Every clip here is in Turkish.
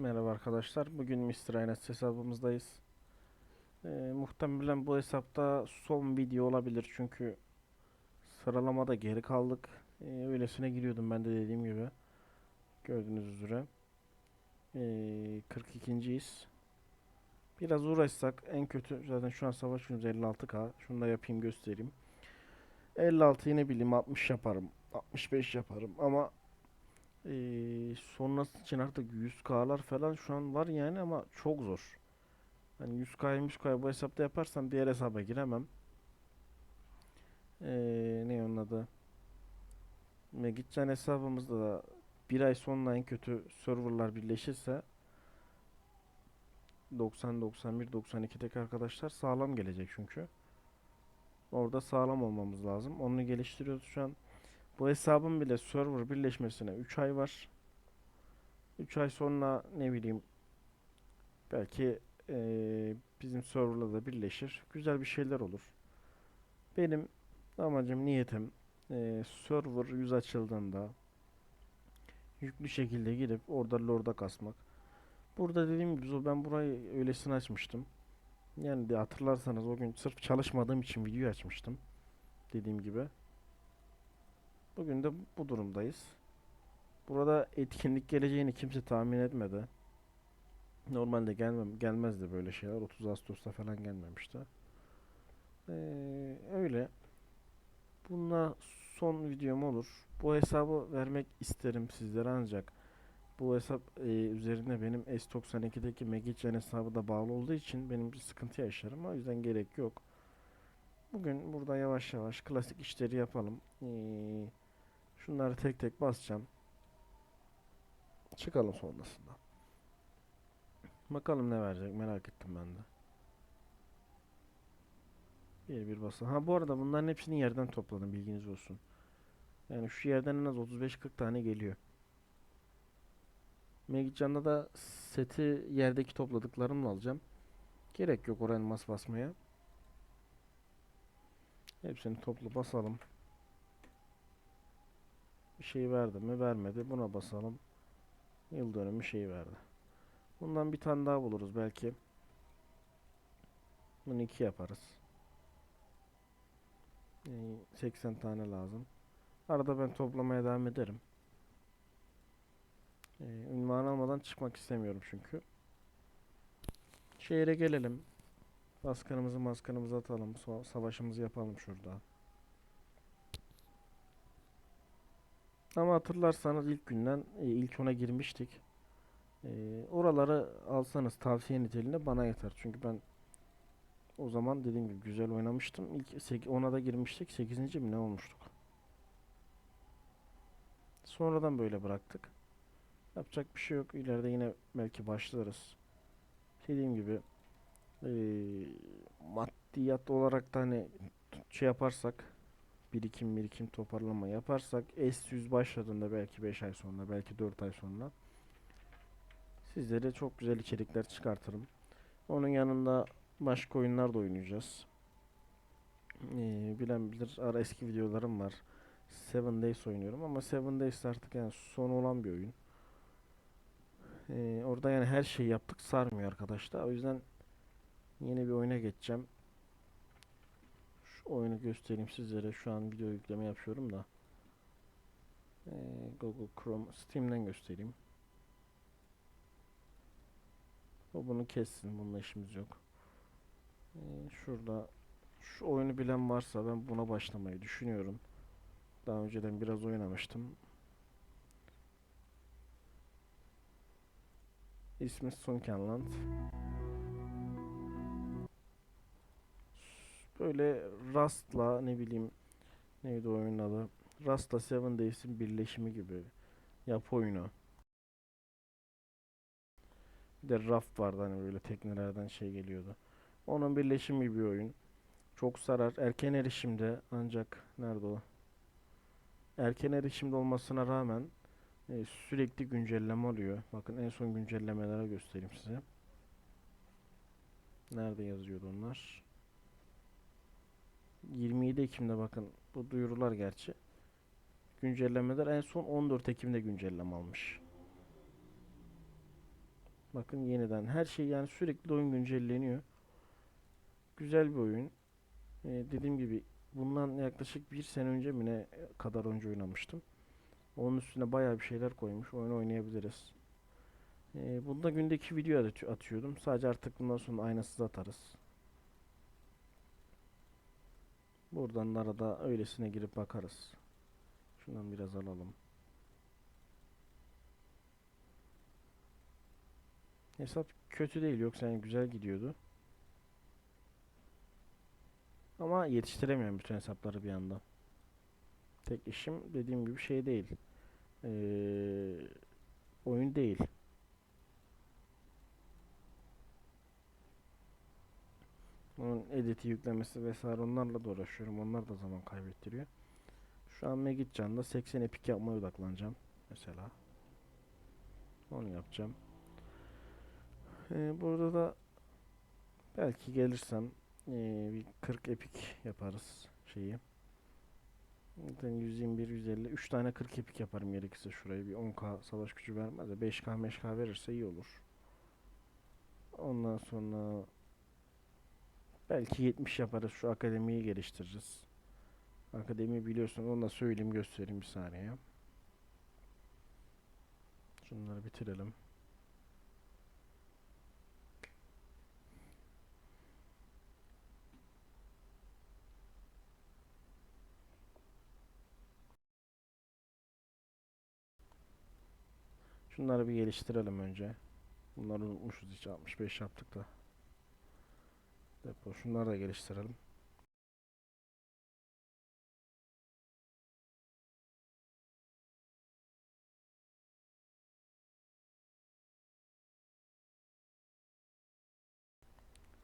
Merhaba arkadaşlar. Bugün Mr. Aynes hesabımızdayız. Ee, muhtemelen bu hesapta son video olabilir çünkü sıralamada geri kaldık. Ee, öylesine giriyordum ben de dediğim gibi. Gördüğünüz üzere. Ee, 42.yiz. Biraz uğraşsak en kötü zaten şu an savaş günümüz 56k. Şunu da yapayım göstereyim. 56 yine bileyim 60 yaparım. 65 yaparım ama ee, sonrası için artık 100K'lar falan şu an var yani ama çok zor. Hani 100K'yı 100K'yı bu hesapta yaparsam diğer hesaba giremem. Ee, ne onun adı? Ve gideceğin hesabımızda da bir ay sonra en kötü serverlar birleşirse 90, 91, 92'deki arkadaşlar sağlam gelecek çünkü. Orada sağlam olmamız lazım. Onu geliştiriyoruz şu an. Bu hesabın bile server birleşmesine 3 ay var. 3 ay sonra ne bileyim belki eee, bizim serverla da birleşir. Güzel bir şeyler olur. Benim amacım, niyetim eee, server 100 açıldığında yüklü şekilde girip orada lorda kasmak. Burada dediğim gibi ben burayı öylesine açmıştım. Yani de hatırlarsanız o gün sırf çalışmadığım için video açmıştım. Dediğim gibi. Bugün de bu durumdayız. Burada etkinlik geleceğini kimse tahmin etmedi. Normalde gelmem gelmezdi böyle şeyler. 30 Ağustos'ta falan gelmemişti. Ee, öyle. Bununla son videom olur. Bu hesabı vermek isterim sizlere ancak bu hesap e, üzerine benim S92'deki Megicen hesabı da bağlı olduğu için benim bir sıkıntı yaşarım. O yüzden gerek yok. Bugün burada yavaş yavaş klasik işleri yapalım. Ee, Şunları tek tek basacağım. Çıkalım sonrasında. Bakalım ne verecek merak ettim ben de. Bir bir basalım. Ha bu arada bunların hepsini yerden topladım bilginiz olsun. Yani şu yerden en az 35-40 tane geliyor. Megicanda da seti yerdeki topladıklarımla alacağım. Gerek yok oraya elmas basmaya. Hepsini toplu basalım. Bir şey verdi mi? Vermedi. Buna basalım. Yıl dönümü şey verdi. Bundan bir tane daha buluruz belki. Bunu iki yaparız. Yani 80 tane lazım. Arada ben toplamaya devam ederim. Ee, ünvan almadan çıkmak istemiyorum çünkü. Şehre gelelim. Baskınımızı maskanımızı atalım. Savaşımızı yapalım şurada. Ama hatırlarsanız ilk günden e, ilk ona girmiştik. E, oraları alsanız tavsiye niteliğinde bana yeter. Çünkü ben o zaman dediğim gibi güzel oynamıştım. İlk ona da girmiştik. 8. mi ne olmuştuk? Sonradan böyle bıraktık. Yapacak bir şey yok. İleride yine belki başlarız. Dediğim gibi e, maddiyat olarak da hani şey yaparsak birikim birikim toparlama yaparsak S100 başladığında belki 5 ay sonra belki 4 ay sonra sizlere çok güzel içerikler çıkartırım. Onun yanında başka oyunlar da oynayacağız. Ee, bilen bilir ara eski videolarım var. Seven Days oynuyorum ama Seven Days artık yani sonu olan bir oyun. Ee, orada yani her şeyi yaptık sarmıyor arkadaşlar. O yüzden yeni bir oyuna geçeceğim. Oyunu göstereyim sizlere. Şu an video yükleme yapıyorum da. Ee, Google Chrome, Steam'den göstereyim. O bunu kessin. Bununla işimiz yok. Ee, şurada şu oyunu bilen varsa ben buna başlamayı düşünüyorum. Daha önceden biraz oynamıştım. İsmi Sunkenland. Böyle Rust'la ne bileyim neydi oyunun adı? Rust'la Seven Days'in birleşimi gibi yapı oyunu. Bir de Raft vardı hani böyle teknelerden şey geliyordu. Onun birleşimi bir oyun. Çok sarar. Erken erişimde ancak nerede o? Erken erişimde olmasına rağmen e, sürekli güncelleme oluyor. Bakın en son güncellemelere göstereyim size. Nerede yazıyordu onlar? 27 Ekim'de bakın bu duyurular gerçi. Güncellemeler en son 14 Ekim'de güncelleme almış. Bakın yeniden her şey yani sürekli oyun güncelleniyor. Güzel bir oyun. Ee, dediğim gibi bundan yaklaşık bir sene önce mi ne kadar önce oynamıştım. Onun üstüne bayağı bir şeyler koymuş. Oyun oynayabiliriz. Ee, bunda gündeki video at- atıyordum. Sadece artık bundan sonra aynasız atarız. Buradan da arada öylesine girip bakarız. Şundan biraz alalım. Hesap kötü değil yoksa yani güzel gidiyordu. Ama yetiştiremiyorum bütün hesapları bir anda. Tek işim dediğim gibi şey değil. Ee, oyun değil. Onun editi yüklemesi vesaire onlarla da uğraşıyorum. Onlar da zaman kaybettiriyor. Şu an Megitcan'da 80 epik yapmaya odaklanacağım. Mesela. Onu yapacağım. Ee, burada da belki gelirsem ee, bir 40 epik yaparız şeyi. Zaten 121, 150, 3 tane 40 epik yaparım gerekirse şuraya bir 10k savaş gücü vermez de 5k 5k verirse iyi olur. Ondan sonra belki 70 yaparız şu akademiyi geliştiririz. Akademi biliyorsun onu da söyleyeyim göstereyim bir saniye. Şunları bitirelim. Şunları bir geliştirelim önce. Bunları unutmuşuz hiç 65 yaptık da. Depo şunları da geliştirelim.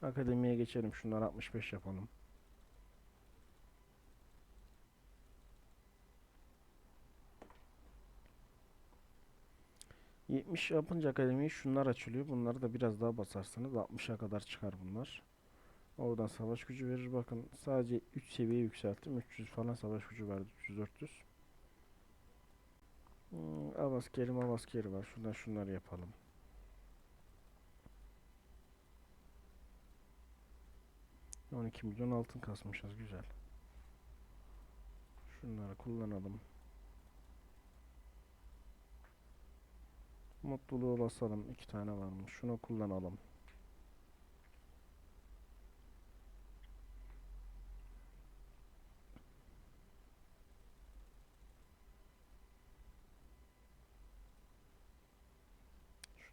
Akademiye geçelim. Şunları 65 yapalım. Yetmiş yapınca akademiyi şunlar açılıyor. Bunları da biraz daha basarsanız 60'a kadar çıkar bunlar. Oradan savaş gücü verir. Bakın sadece 3 seviye yükselttim. 300 falan savaş gücü verdi. 300-400. Hmm, av askeri var. Şuradan şunları yapalım. On iki milyon altın kasmışız. Güzel. Şunları kullanalım. Mutluluğu basalım. iki tane varmış. Şunu kullanalım.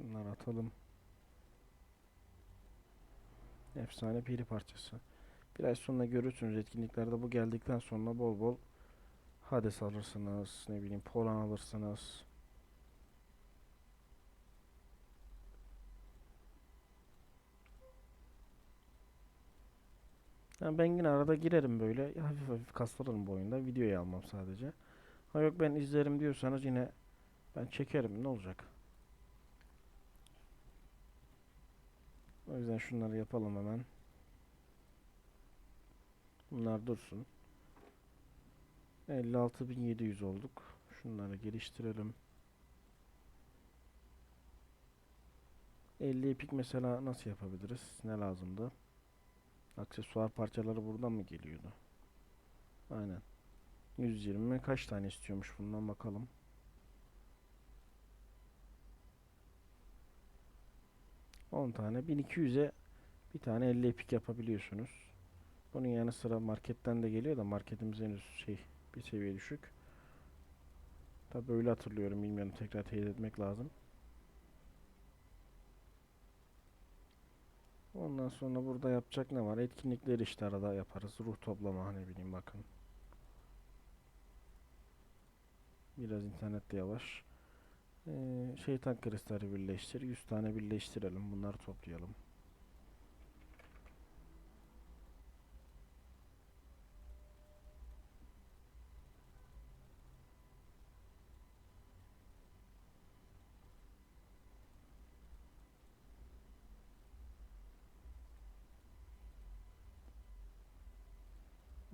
Şunları atalım. Efsane piri parçası. Biraz sonra görürsünüz etkinliklerde bu geldikten sonra bol bol Hades alırsınız. Ne bileyim Polan alırsınız. Yani ben yine arada girerim böyle hafif hafif kaslarım bu oyunda. Videoyu almam sadece. Ha yok ben izlerim diyorsanız yine ben çekerim ne olacak? O yüzden şunları yapalım hemen. Bunlar dursun. 56.700 olduk. Şunları geliştirelim. 50 ipik mesela nasıl yapabiliriz? Ne lazımdı? Aksesuar parçaları buradan mı geliyordu? Aynen. 120 kaç tane istiyormuş bundan bakalım. On tane 1200'e bir tane 50 epik yapabiliyorsunuz. Bunun yanı sıra marketten de geliyor da marketimiz henüz şey bir seviye düşük. Tabi öyle hatırlıyorum bilmiyorum tekrar teyit etmek lazım. Ondan sonra burada yapacak ne var? Etkinlikleri işte arada yaparız. Ruh toplama ne bileyim bakın. Biraz internette yavaş. Ee, şeytan kristali birleştir. 100 tane birleştirelim. Bunları toplayalım.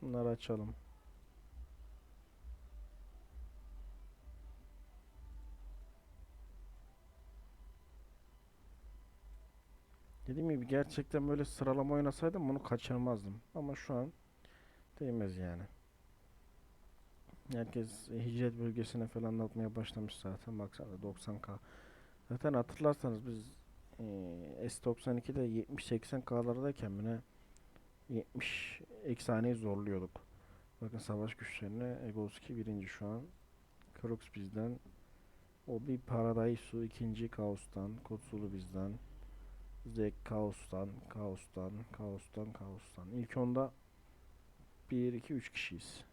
Bunları açalım. Dediğim gibi gerçekten böyle sıralama oynasaydım bunu kaçırmazdım. Ama şu an değmez yani. Herkes hicret bölgesine falan atmaya başlamış zaten. Baksana 90k. Zaten hatırlarsanız biz eee, S92'de 70-80k'lardayken bile 70 eksaneyi zorluyorduk. Bakın savaş güçlerine Egoski birinci şu an. Crux bizden. O bir Paradisu ikinci Kaos'tan. Kutsulu bizden. Zek Kaos'tan, Kaos'tan, Kaos'tan, Kaos'tan. İlk onda 1, 2, 3 kişiyiz.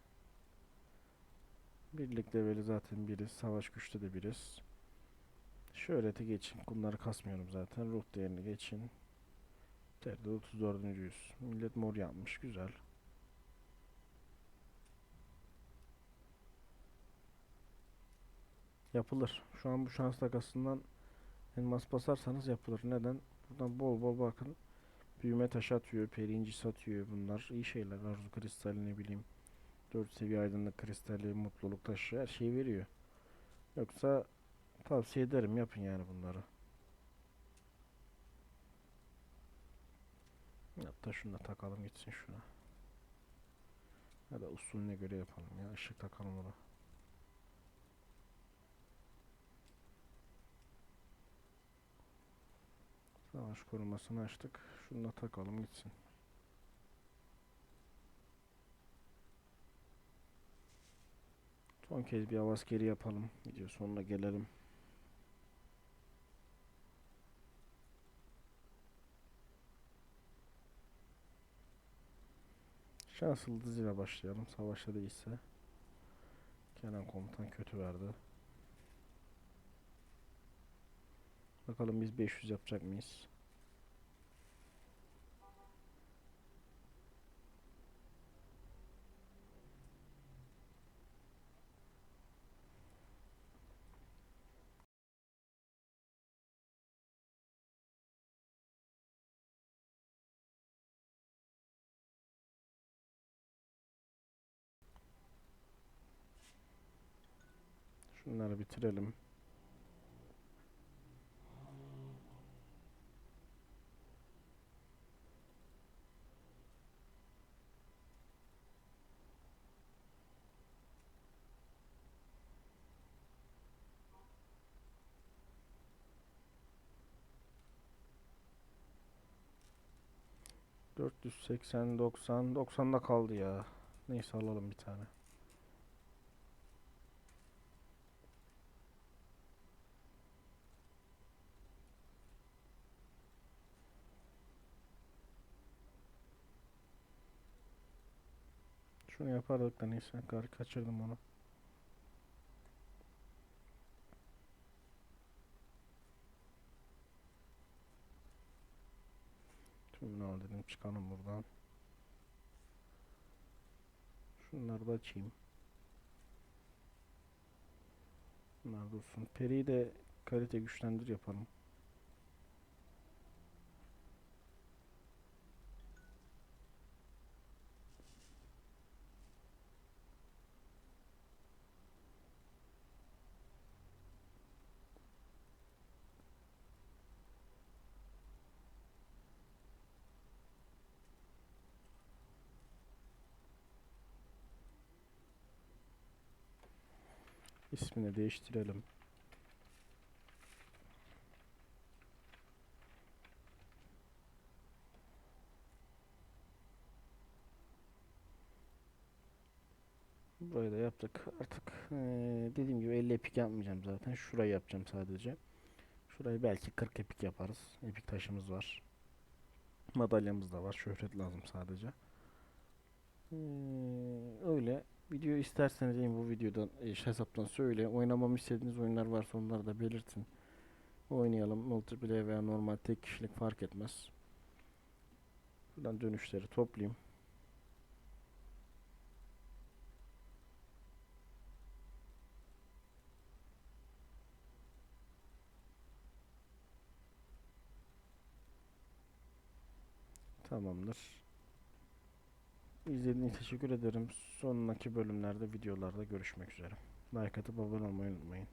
Birlik leveli zaten biriz. Savaş güçte de biriz. Şöhrete geçin. Bunları kasmıyorum zaten. Ruh değerini geçin. Terde 34. Millet mor yapmış. Güzel. Yapılır. Şu an bu şans takasından elmas basarsanız yapılır. Neden? Buradan bol bol bakın. Büyüme taşı atıyor. Perinci satıyor. Bunlar iyi şeyler. Arzu kristali ne bileyim. 4 seviye aydınlık kristali, mutluluk taşı her şeyi veriyor. Yoksa tavsiye ederim yapın yani bunları. Hatta şunu da takalım gitsin şuna. Ya da usulüne göre yapalım ya. Işık takalım ona. Savaş korumasını açtık. Şunu da takalım gitsin. Son kez bir avaz geri yapalım. Video sonuna gelelim. Şans yıldızıyla başlayalım. Savaşta değilse. Kenan komutan kötü verdi. Bakalım biz 500 yapacak mıyız? Şunları bitirelim. Dört yüz seksen, doksan, doksanda kaldı ya. Neyse alalım bir tane. Şunu yapardık da neyse kaçırdım onu. Çıkalım buradan. Şunları da açayım. Bunlar dursun. Peri'yi de kalite güçlendir yapalım. İsmini değiştirelim. Burayı da yaptık. Artık eee, dediğim gibi 50 epik yapmayacağım zaten. Şurayı yapacağım sadece. Şurayı belki 40 epik yaparız. Epik taşımız var. Madalyamız da var. Şöhret lazım sadece. Eee, öyle. Video isterseniz yine bu videodan e, hesaptan söyle. Oynamamı istediğiniz oyunlar varsa onları da belirtin. Oynayalım. Multiplayer veya normal tek kişilik fark etmez. Buradan dönüşleri toplayayım. Tamamdır. İzlediğiniz için teşekkür ederim. Sonraki bölümlerde, videolarda görüşmek üzere. Like atıp abone olmayı unutmayın.